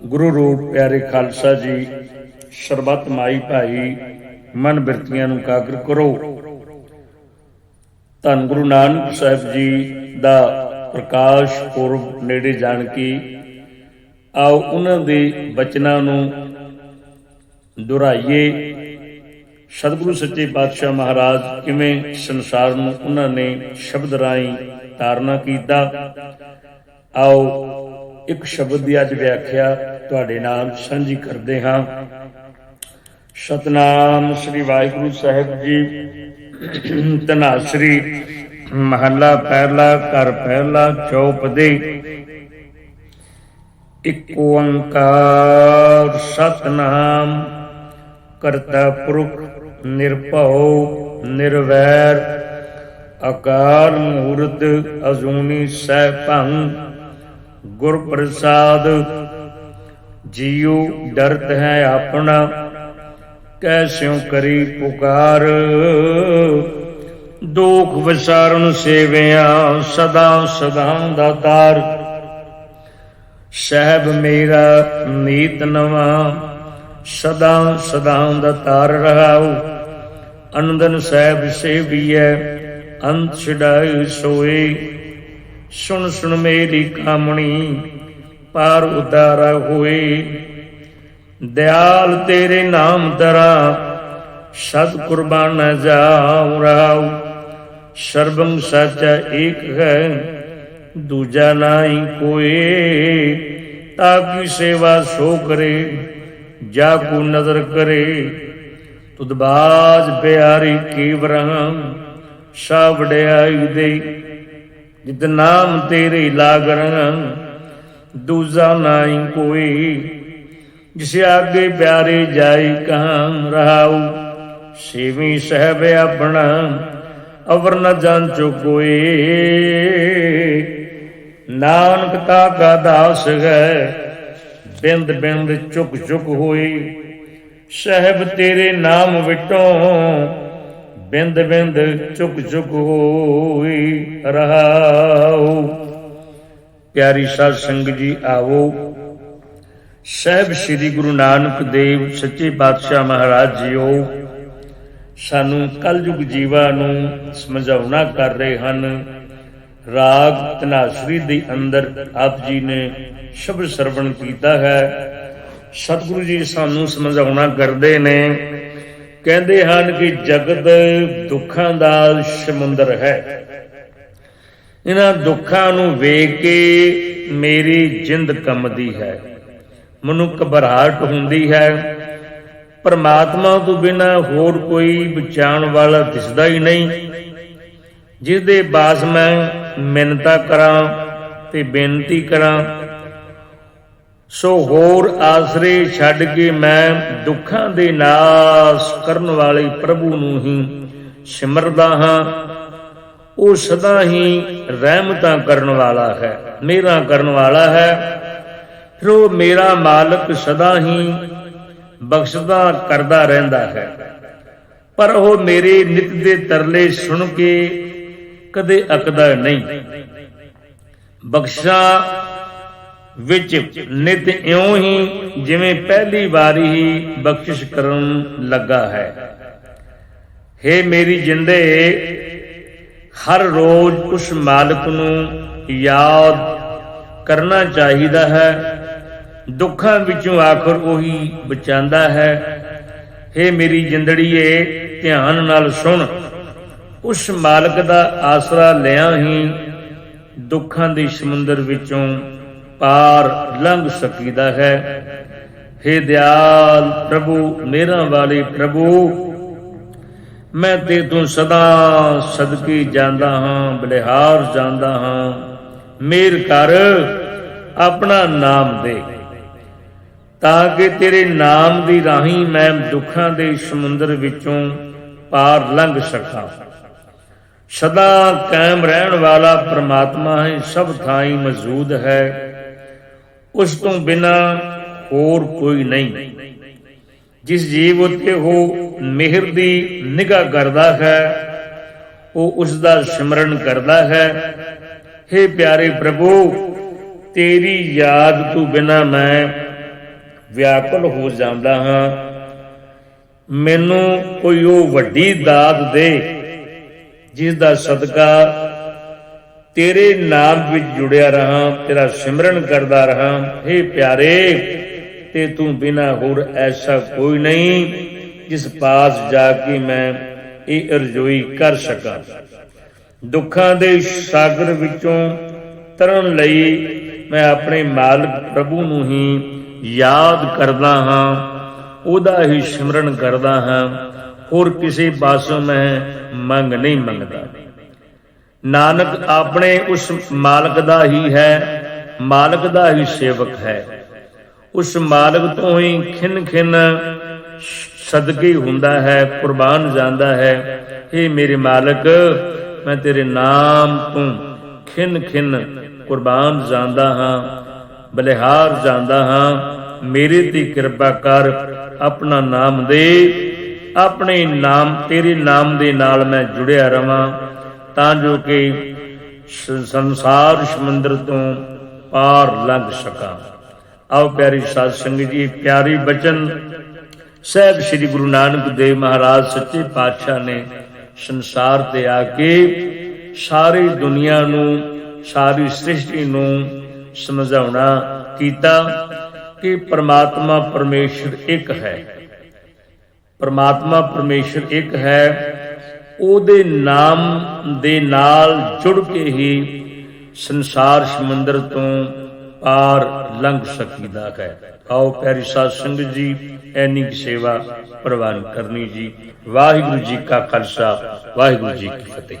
ਗੁਰੂ ਰੂਪ ਪਿਆਰੇ ਖਾਲਸਾ ਜੀ, ਸਰਬੱਤ ਮਾਈ ਭਾਈ, ਮਨ ਬਿਰਤੀਆਂ ਨੂੰ ਕਾਗਰ ਕਰੋ। ਧੰਨ ਗੁਰੂ ਨਾਨਕ ਸਾਹਿਬ ਜੀ ਦਾ ਪ੍ਰਕਾਸ਼ ਪੁਰਬ ਨੇੜੇ ਜਾਣ ਕੀ, ਆਓ ਉਹਨਾਂ ਦੇ ਬਚਨਾਂ ਨੂੰ ਦੁਹਰਾਈਏ। ਸਤਿਗੁਰੂ ਸੱਚੇ ਪਾਤਸ਼ਾਹ ਮਹਾਰਾਜ, ਕਿਵੇਂ ਸੰਸਾਰ ਨੂੰ ਉਹਨਾਂ ਨੇ ਸ਼ਬਦ ਰਾਹੀਂ ਤਾਰਨਾ ਕੀਤਾ। ਆਓ ਇੱਕ ਸ਼ਬਦ ਦੀ ਅੱਜ ਵਿਆਖਿਆ ਤੁਹਾਡੇ ਨਾਲ ਸਾਂਝੀ ਕਰਦੇ ਹਾਂ। ਸਤਨਾਮ ਸ੍ਰੀ ਵਾਹਿਗੁਰੂ ਸਾਹਿਬ ਜੀ। ਤਨਾਸਰੀ ਮਹੱਲਾ ਪਹਿਲਾ, ਘਰ ਪਹਿਲਾ ਚੌਪਦੇ ਇਕ ਓੰਕਾਰ, ਸਤਨਾਮ, ਕਰਤਾ ਪੁਰਖ, ਨਿਰਭਉ, ਨਿਰਵੈਰ, ਅਕਾਲ ਮੂਰਤ, ਅਜੂਨੀ ਭੰਗ ਗੁਰ ਪ੍ਰਸਾਦ ਜੀਉ ਡਰਤ ਹੈ ਆਪਣਾ, ਕੈਸਿਉ ਕਰੀ ਪੁਕਾਰ। ਦੁਖ ਵਿਸਾਰਨ ਸੇਵਿਆ ਸਦਾ ਸਦਾ ਦਾਤਾਰ ਸਹਿਬ ਮੇਰਾ ਨੀਤ ਨਵਾਂ, ਸਦਾ ਸਦਾ ਦਾ ਤਾਰ ਰਹਾਉ। ਅਨੰਦਨ ਸਾਹਿਬ ਸੇਵੀਐ, ਅੰਤ ਛਡਾਈ ਸੋਏ। ਸੁਣ ਸੁਣ ਮੇਰੀ ਕਾਮਣੀ ਪਾਰ ਉਦਾਰਾ ਹੋਏ। ਦਿਆਲ ਤੇਰੇ ਨਾਮ ਦਰਾ ਸਤ ਕੁਰਬਾਨ ਜਾਉ ਰਹਾਉ ਸਰਬੰ ਸੱਚਾ ਏਕ ਹੈ, ਦੂਜਾ ਨਾਹੀ ਕੋਏ। ਤਾਂ ਕੀ ਸੇਵਾ ਸੋ ਕਰੇ, ਜਾ ਕੋ ਨਜ਼ਰ ਕਰੇ। ਤੁਧ ਬਾਜ ਪਿਆਰੀ ਕੀਵਰਾਂ ਸਾ ਵਡਿਆਈ ਦੇ ਜਿਤ ਨਾਮ ਤੇਰੇ ਲਾਗਰਨ ਦੂਜਾ ਨਾਹੀ ਕੋਈ। ਜਿਸ ਆਗੇ ਪਿਆਰੇ ਜਾਈ ਕਹਾਂ ਰਹਾਉ ਸੇਵੀ ਸਹਿਬ ਆਪਣਾ, ਅਵਰ ਨ ਜਾਣ ਚੋ ਕੋਈ। ਨਾਨਕ ਤਾ ਕਾ ਦਾਸ ਹੈ, ਬਿੰਦ ਬਿੰਦ ਚੁਕ ਚੁਕ ਹੋਈ। ਸਹਿਬ ਤੇਰੇ ਨਾਮ ਵਿਟੋਂ ਬਿੰਦ ਬਿੰਦ ਚੁਕ ਚੁਕ ਹੋਈ ਰਹਾਉ। ਪਿਆਰੀ ਸਾਧ ਸੰਗਤ ਜੀ, ਆਵੋ। ਸਹਿਬ ਸ੍ਰੀ ਗੁਰੂ ਨਾਨਕ ਦੇਵ ਸੱਚੇ ਪਾਤਸ਼ਾਹ ਮਹਾਰਾਜ ਜੀਓ, ਸਾਨੂੰ ਕਲਯੁਗ ਜੀਵਾ ਨੂੰ ਸਮਝਾਉਣਾ ਕਰ ਰਹੇ ਹਨ। ਰਾਗ ਤਨਾਸਰੀ ਦੇ ਅੰਦਰ ਆਪ ਜੀ ਨੇ ਸ਼ਬਦ ਸਰਵਣ ਕੀਤਾ ਹੈ। ਸਤਿਗੁਰੂ ਜੀ ਸਾਨੂੰ ਸਮਝਾਉਣਾ ਕਰਦੇ ਨੇ। ਕਹਿੰਦੇ ਹਨ ਕਿ ਜਗਤ ਦੁੱਖਾਂ ਦਾ ਸਮੁੰਦਰ ਹੈ। ਇਹਨਾਂ ਦੁੱਖਾਂ ਨੂੰ ਵੇਖ ਕੇ ਮੇਰੀ ਜਿੰਦ ਕੰਮਦੀ ਹੈ। ਮਨੁ ਘਬਰਾਹਟ ਹੁੰਦੀ ਹੈ। ਪਰਮਾਤਮਾ ਤੋਂ ਬਿਨਾ ਹੋਰ ਕੋਈ ਬਚਾਉਣ ਵਾਲਾ ਦਿਸਦਾ ਹੀ ਨਹੀਂ। ਜਿਸ ਦੇ ਬਾਸ ਮੈਂ ਮਿੰਨਤਾ ਕਰਾਂ ਤੇ ਬੇਨਤੀ ਕਰਾਂ ਸੋ ਹੋਰ ਆਸਰੇ ਛੱਡ ਕੇ ਮੈਂ ਦੁੱਖਾਂ ਦੇ ਨਾਸ ਕਰਨ ਵਾਲੇ ਪ੍ਰਭੂ ਨੂੰ ਹੀ ਸਿਮਰਦਾ ਹਾਂ। ਉਹ ਸਦਾ ਹੀ ਰਹਿਮਤਾਂ ਕਰਨ ਵਾਲਾ ਹੈ ਮੇਰਾ ਕਰਨ ਵਾਲਾ ਹੈ। ਫਿਰ ਉਹ ਮੇਰਾ ਮਾਲਕ ਸਦਾ ਹੀ ਬਖਸ਼ਦਾ ਕਰਦਾ ਰਹਿੰਦਾ ਹੈ। ਪਰ ਉਹ ਮੇਰੇ ਨਿਤ ਦੇ ਤਰਲੇ ਸੁਣ ਕੇ ਕਦੇ ਅਕਦਾ ਨਹੀਂ। ਬਖਸ਼ਾ ਵਿੱਚ ਨਿਤ ਇਉਂ ਹੀ ਜਿਵੇਂ ਪਹਿਲੀ ਵਾਰੀ ਹੀ ਬਖਸ਼ਿਸ਼ ਕਰਨ ਲੱਗਾ ਹੈ। हे ਮੇਰੀ ਜਿੰਦੇ, ਹਰ ਰੋਜ਼ ਉਸ ਮਾਲਕ ਨੂੰ ਯਾਦ ਕਰਨਾ ਚਾਹੀਦਾ ਹੈ। ਦੁੱਖਾਂ ਵਿੱਚੋਂ ਆਖਰ ਉਹੀ ਬਚਾਉਂਦਾ ਹੈ। हे ਮੇਰੀ ਜਿੰਦੜੀਏ, ਧਿਆਨ ਨਾਲ ਸੁਣ। ਉਸ ਮਾਲਕ ਦਾ ਆਸਰਾ ਲਿਆਂ ਹੀ ਦੁੱਖਾਂ ਦੇ ਸਮੁੰਦਰ ਵਿੱਚੋਂ ਪਾਰ ਲੰਘ ਸਕੀਦਾ ਹੈ। हे ਦਿਆਲ ਪ੍ਰਭੂ, ਮੇਰਾ ਵਾਲੇ ਪ੍ਰਭੂ, ਮੈਂ ਤੇ ਤੋਂ ਸਦਾ ਸਦਕੀ ਜਾਂਦਾ ਹਾਂ, ਬਲਿਹਾਰ ਜਾਂਦਾ ਹਾਂ। ਮੇਰ ਕਰ ਆਪਣਾ ਨਾਮ ਦੇ, ਤਾਂ ਕਿ ਤੇਰੇ ਨਾਮ ਦੀ ਰਾਹੀਂ ਮੈਂ ਦੁੱਖਾਂ ਦੇ ਸਮੁੰਦਰ ਵਿੱਚੋਂ ਪਾਰ ਲੰਘ ਸਕਾਂ। ਸਦਾ ਕਾਇਮ ਰਹਿਣ ਵਾਲਾ ਪ੍ਰਮਾਤਮਾ ਹੈ, ਸਭ ਥਾਈਂ ਮੌਜੂਦ ਹੈ। ਉਸ ਤੋਂ ਬਿਨਾ ਹੋਰ ਕੋਈ ਨਹੀਂ। ਜਿਸ ਜੀਵ ਉਤੇ ਉਹ ਮਿਹਰ ਦੀ ਨਿਗਾਹ ਕਰਦਾ ਹੈ, ਉਹ ਉਸ ਦਾ ਸਿਮਰਨ ਕਰਦਾ ਹੈ हे ਪਿਆਰੇ ਪ੍ਰਭੂ, ਤੇਰੀ ਯਾਦ ਤੋਂ ਬਿਨਾ ਮੈਂ ਵਿਆਕੁਲ ਹੋ ਜਾਂਦਾ ਹਾਂ। ਮੈਨੂੰ ਕੋਈ ਉਹ ਵੱਡੀ ਦਾਤ ਦੇ, ਜਿਸ ਦਾ ਸਦਕਾ ਤੇਰੇ ਨਾਮ ਵਿੱਚ ਜੁੜਿਆ ਰਹਾ, ਤੇਰਾ ਸਿਮਰਨ ਕਰਦਾ ਰਹਾ। हे ਪਿਆਰੇ, ਤੇ ਤੂੰ ਬਿਨਾ ਹੋਰ ਐਸਾ ਕੋਈ ਨਹੀਂ, ਜਿਸ ਪਾਸ ਜਾ ਕੇ ਮੈਂ ਇਹ ਅਰਜ਼ੋਈ ਕਰ ਸਕਾਂ। ਦੁੱਖਾਂ ਦੇ ਸਾਗਰ ਵਿੱਚੋਂ ਤਰਨ ਲਈ ਮੈਂ ਆਪਣੇ ਮਾਲਕ ਪ੍ਰਭੂ ਨੂੰ ਹੀ ਯਾਦ ਕਰਦਾ ਹਾਂ, ਉਹਦਾ ਹੀ ਸਿਮਰਨ ਕਰਦਾ ਹਾਂ। ਹੋਰ ਕਿਸੇ ਪਾਸੋਂ ਮੈਂ ਮੰਗ ਨਹੀਂ ਮੰਗਦਾ। ਨਾਨਕ ਆਪਣੇ ਉਸ ਮਾਲਕ ਦਾ ਹੀ ਹੈ, ਮਾਲਕ ਦਾ ਹੀ ਸੇਵਕ ਹੈ। ਉਸ ਮਾਲਕ ਤੋਂ ਹੀ ਖਿੰਨ ਖਿੰਨ ਸਦਕੇ ਹੁੰਦਾ ਹੈ, ਕੁਰਬਾਨ ਜਾਂਦਾ ਹੈ। हे ਮੇਰੇ ਮਾਲਕ, ਮੈਂ ਤੇਰੇ ਨਾਮ ਤੋਂ ਖਿੰਨ ਖਿੰਨ ਕੁਰਬਾਨ ਜਾਂਦਾ ਹਾਂ, ਬਲਿਹਾਰ ਜਾਂਦਾ ਹਾਂ। ਮੇਰੇ ਤੇ ਕਿਰਪਾ ਕਰ ਆਪਣਾ ਨਾਮ ਦੇ, ਆਪਣੇ ਨਾਮ, ਤੇਰੇ ਨਾਮ ਦੇ ਨਾਲ ਮੈਂ ਜੁੜਿਆ ਰਵਾਂ। ਤਾਂ ਜੋ ਕਿ ਸੰਸਾਰ ਸਮੁੰਦਰ ਤੋਂ ਪਾਰ ਲੰਘ ਸਕਾਂ। ਆਓ ਪਿਆਰੀ ਸਾਧ ਸੰਗਤ ਜੀ ਪਿਆਰੀ ਬਚਨ ਸਹਿਬ ਸ੍ਰੀ ਗੁਰੂ ਨਾਨਕ ਦੇਵ ਮਹਾਰਾਜ ਸੱਚੇ ਪਾਤਸ਼ਾਹ ਨੇ ਸੰਸਾਰ ਤੇ ਆ ਕੇ ਸਾਰੀ ਦੁਨੀਆ ਨੂੰ, ਸਾਰੀ ਸ੍ਰਿਸ਼ਟੀ ਨੂੰ ਸਮਝਾਉਣਾ ਕੀਤਾ ਕਿ ਪ੍ਰਮਾਤਮਾ ਪਰਮੇਸ਼ਰ ਇੱਕ ਹੈ। ਪਰਮਾਤਮਾ ਪਰਮੇਸ਼ਰ ਇੱਕ ਹੈ ਉਹਦੇ ਨਾਮ ਦੇ ਨਾਲ ਜੁੜ ਕੇ ਹੀ ਸੰਸਾਰ ਸਮੁੰਦਰ ਤੋਂ ਪਾਰ ਲੰਘ ਸਕੀਦਾ ਹੈ। ਆਓ ਪਿਆਰੀ ਸਾਧ ਸੰਗਤ ਜੀ ਐਨੀ ਕੁ ਸੇਵਾ ਪ੍ਰਵਾਨ ਕਰਨੀ ਜੀ। ਵਾਹਿਗੁਰੂ ਜੀ ਕਾ ਖਾਲਸਾ, ਵਾਹਿਗੁਰੂ ਜੀ ਕੀ ਫਤਿਹ।